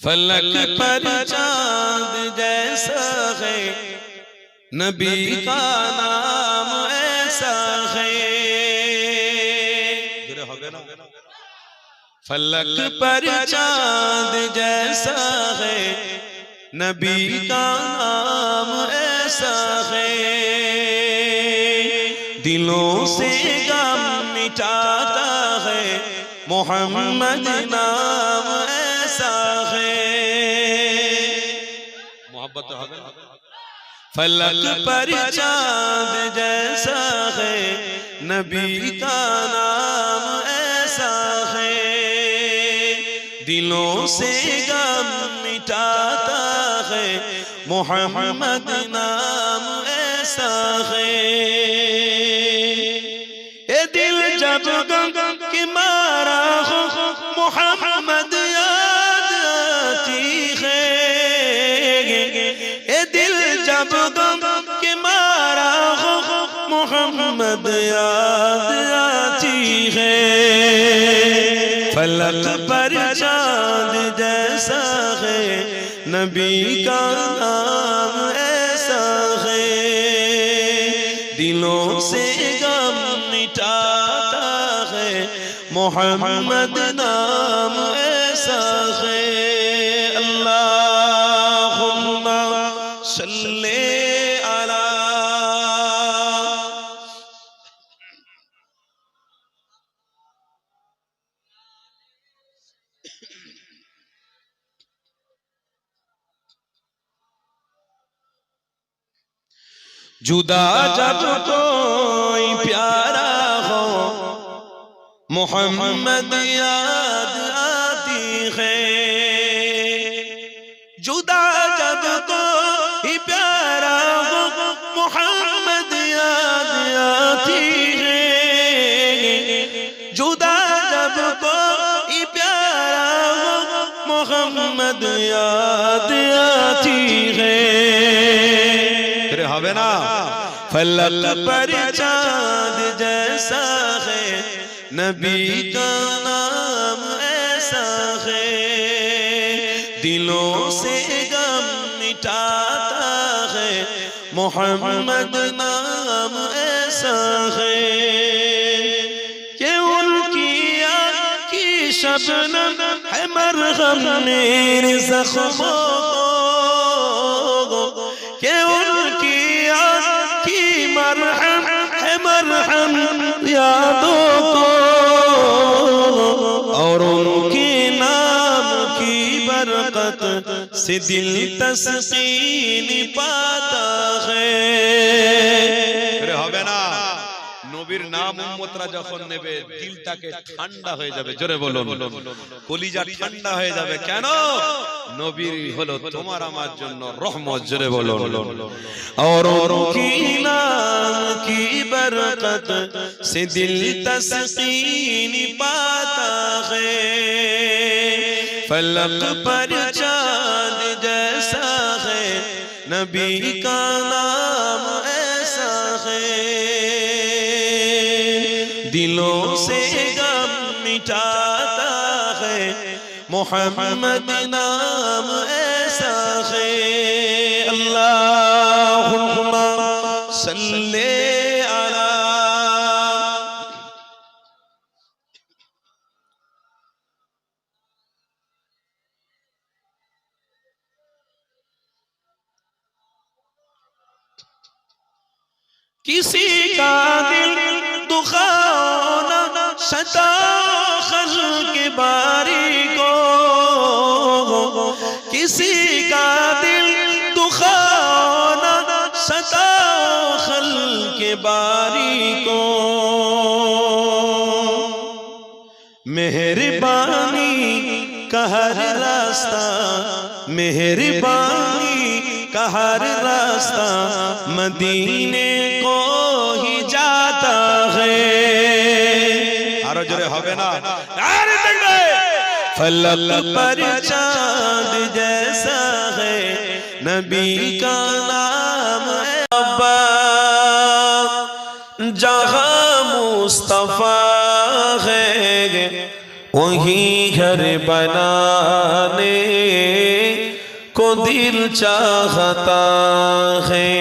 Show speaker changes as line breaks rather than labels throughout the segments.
फलक पर चांद जैसा है नबी का नाम ऐसा है फलक पर चांद जैसा है नबी का नाम ऐसा है दिलों से गम मिटाता है मोहम्मद नाम ایسا ہے
محبت
فلک پر چاند جیسا ہے، نبی کا نام ایسا ہے۔ دلوں سے غم مٹاتا ہے، محمد نام ایسا ہے۔ اے دل جب گم کی ماں محمد یاد آتی ہے فلک پر چاند جیسا ہے نبی کا نام ایسا ہے دلوں سے غم مٹاتا ہے محمد نام ایسا ہے جدا جب کوئی پیارا ہو، محمد یاد آتی ہے۔ جدا جب کوئی پیارا ہو، محمد یاد آتی ہے۔ جدا جب کوئی پیارا ہو، محمد یاد آتی ہے۔
پھر ہوے نا۔
فلک پر چاند جیسا ہے۔ نبی کا نام ایسا ہے۔ دلوں سے غم مٹاتا ہے۔ محمد نام ایسا ہے۔ کہ ان کی آنکھ کی شبنم ہے۔ مرغم میرے زخموں مرحم یادوں کو اور ان کے نام کی برکت سے دل تسکین پاتا ہے
নবীর নাম উম্মতরা যখন নেবে দিলটাকে ঠান্ডা হয়ে যাবে জোরে বলুন। কলিজা ঠান্ডা হয়ে যাবে কেন? নবীর হলো তোমার আমার জন্য রহমত জোরে বলুন।
আর কি নাম কি برقت سے دل تسقین پاتا ہے۔ فلق پر چاند جیسا ہے۔ نبی کا نام ایسا ہے۔ دلوں سے غم مٹاتا ہے۔ محمد نام ایسا ہے۔ اللہ صلی کسی کا دل دخانا ستا خل کے باری کو کسی کا دل دخانا ستا خل کے باری کو مہربانی کا ہر راستہ مہربانی کا ہر راستہ مدینے فلق پر چاند جیسا ہے۔ نبی کا نام ہے ابا۔ جہاں مصطفیٰ ہے۔ وہی گھر بنانے کو دل چاہتا ہے۔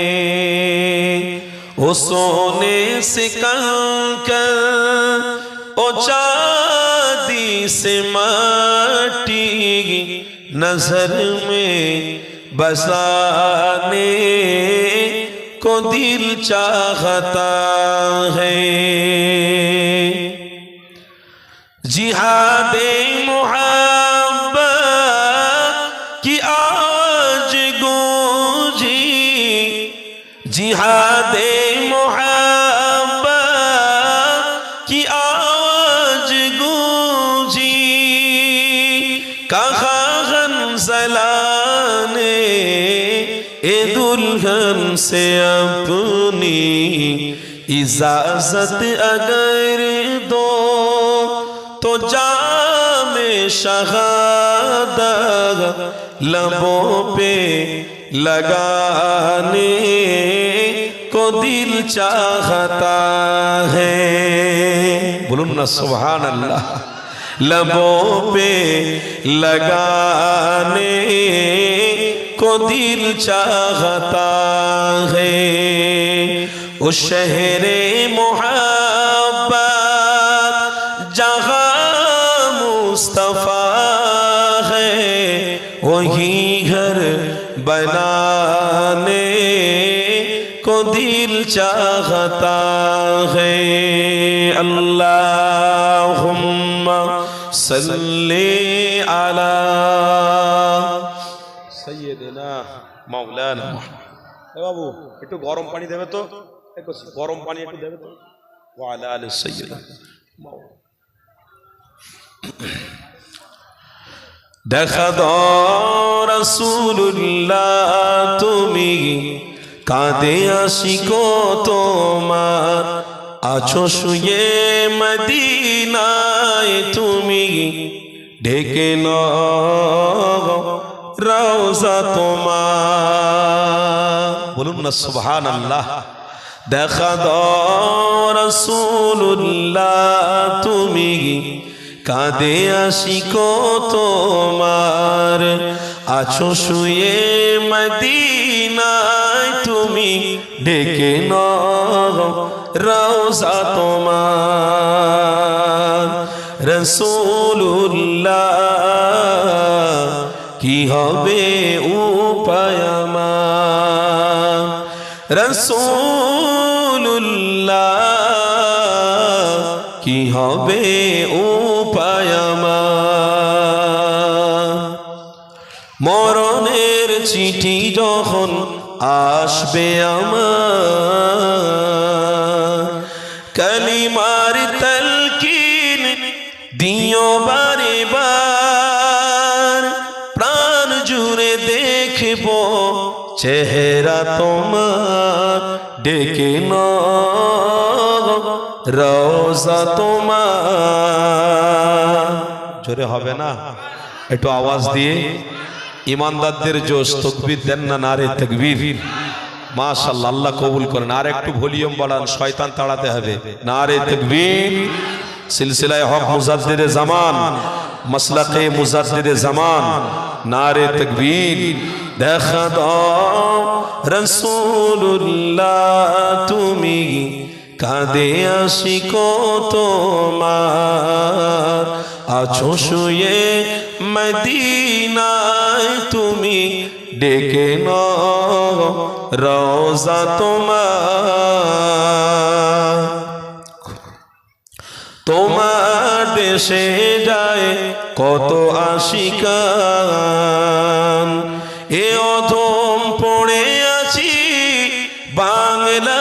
وہ سونے سے کر سے ماتی نظر میں بسانے کو دل چاہتا ہے۔ جہاد محبت کی آج گونجی۔ جہاد ہم سے اپنی عزازت اگر دو تو جام شہادہ لبوں پہ لگانے کو دل چاہتا ہے۔
بولو سبحان اللہ۔
لبوں پہ لگانے کو دل چاہتا ہے اس شہر محبت جہاں مصطفیٰ ہے، وہی گھر بنانے کو دل چاہتا ہے۔ اللہم صلی علی
মাওলানা। বাবু একটু গরম পানি দেবে তো? গরম পানি একটু দেবে তো? ওয়ালা আলি
সৈয়দ দেখা দাও রাসূলুল্লাহ তুমি কাঁদে আশিকো তোমার। আছো শুয়ে মদিনায় তুমি ঢেকে নাও রওজা তোমার।
বলুন না সুবহান আল্লাহ
দেখা দাও রাসূলুল্লাহ, তুমি কাঁদে আশিকো তোমার। আছো শুয়ে মদিনায়, তুমি ডেকে নাও রওজা তোমার। রসুল্লাহ কি হবে উপায় আমার রসুল্লাহ কি হবে উপায় আমার মরণের চিঠি যখন আসবে আমার তোমার ডেকে রোজা তোমার।
জোরে হবে না? একটু আওয়াজ দিয়ে। ইমানদারদের জোশ, তকবির দেন না নারে তকবির? মাশাল্লাহ আল্লাহ কবুল করেন। আর একটু ভলিউম বাড়ান, শয়তান তাড়াতে হবে। নারে
তকবির।
সিলসিলায় হক মুজাদ্দিদে জামান,
মাসলাকে মুজাদ্দিদে
জামান,
নারে তকবীর। দেখা দাও রাসূলুল্লাহ তুমি কাঁদে আশিকো তোমার আছো শুয়ে মদিনায় তুমি ডেকে নাও রওজা তোমার। তোমার দেশে যায় কত আশিকান। এ অধম পড়ে আছি বাংলা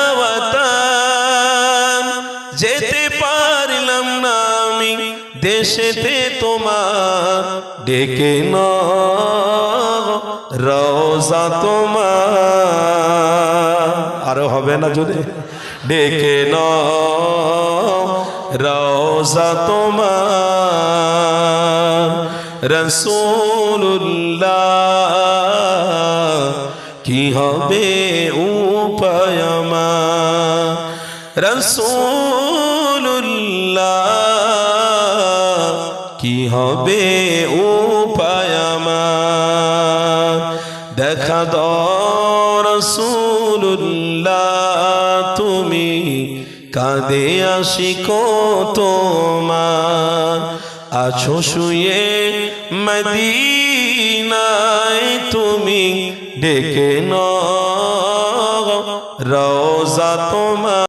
যেতে পারলাম না আমি দেশেতে তোমার। ডেকে ন রওজা তোমার।
আরও হবে না যদি?
ডেকে ন রওজা তোমার। রসুল্লাহ কি হবে উপায় আমার? রসুল্লাহ কি কি হবে উপায় দেখা দরসুল্লাহ তুমি কাঁদে আসি তোমার। আছো শুয়ে মদিনায় তুমি ডেকে ন রওজা তোমার